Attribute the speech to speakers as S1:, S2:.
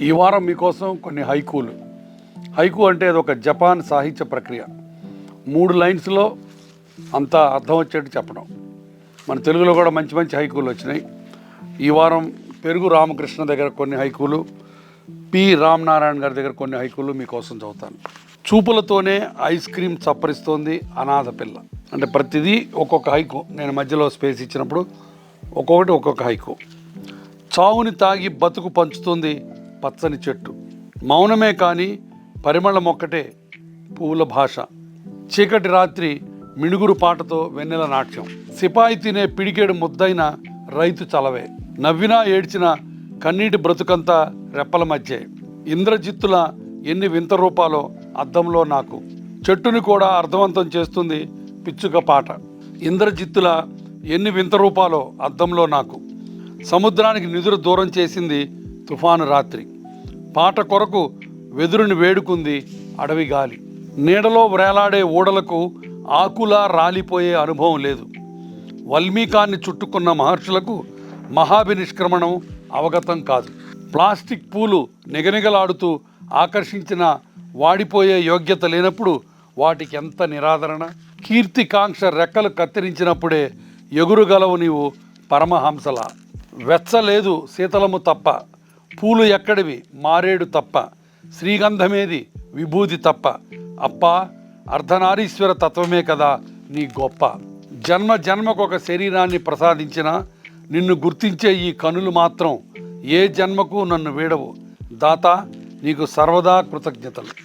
S1: ఈ వారం మీకోసం కొన్ని హైకూలు. హైకు అంటే అది ఒక జపాన్ సాహిత్య ప్రక్రియ. మూడు లైన్స్లో అంతా అర్థం వచ్చేట్టు చెప్పడం. మన తెలుగులో కూడా మంచి మంచి హైకూలు వచ్చినాయి. ఈ వారం పెరుగు రామకృష్ణ దగ్గర కొన్ని హైకూలు పి రామనారాయణ గారి దగ్గర కొన్ని హైకూలు మీకోసం చదువుతాను. చూపులతోనే ఐస్ క్రీమ్ చప్పరిస్తోంది అనాథ పిల్ల. అంటే ప్రతిదీ ఒక్కొక్క హైకు. నేను మధ్యలో స్పేస్ ఇచ్చినప్పుడు ఒక్కొక్కటి ఒక్కొక్క హైకు. చావుని తాగి బతుకు పంచుతుంది పచ్చని చెట్టు. మౌనమే కానీ పరిమళం ఒక్కటే పువ్వుల భాష. చీకటి రాత్రి మిణుగురు పాటతో వెన్నెల నాట్యం. సిపాయి తినే పిడికేడు ముద్దైన రైతు చలవే. నవ్వినా ఏడ్చిన కన్నీటి బ్రతుకంతా రెప్పల మధ్యే. ఇంద్రజిత్తుల ఎన్ని వింత రూపాలో అద్దంలో నాకు. చెట్టుని కూడా అర్థవంతం చేస్తుంది పిచ్చుక పాట. ఇంద్రజిత్తుల ఎన్ని వింత రూపాలో అద్దంలో నాకు. సముద్రానికి నిదురు దూరం చేసింది తుఫాను రాత్రి. పాట కొరకు వెదురుని వేడుకుంది అడవి గాలి. నీడలో వ్రేలాడే ఊడలకు ఆకులా రాలిపోయే అనుభవం లేదు. వల్మీకాన్ని చుట్టుకున్న మహర్షులకు మహాభినిష్క్రమణం అవగతం కాదు. ప్లాస్టిక్ పూలు నిగనిగలాడుతూ ఆకర్షించిన వాడిపోయే యోగ్యత లేనప్పుడు వాటికి ఎంత నిరాదరణ? కీర్తికాంక్ష రెక్కలు కత్తిరించినప్పుడే ఎగురుగలవు నీవు పరమహంసలా. వెచ్చలేదు శీతలము తప్ప పూలు ఎక్కడివి? మారేడు తప్ప. శ్రీగంధమేది? విభూతి తప్ప. అప్పా అర్ధనారీశ్వర తత్వమే కదా నీ గొప్ప. జన్మ జన్మకొక శరీరాన్ని ప్రసాదించిన నిన్ను గుర్తించే ఈ కనులు మాత్రం ఏ జన్మకు నన్ను వీడవు. దాత నీకు సర్వదా కృతజ్ఞతలు.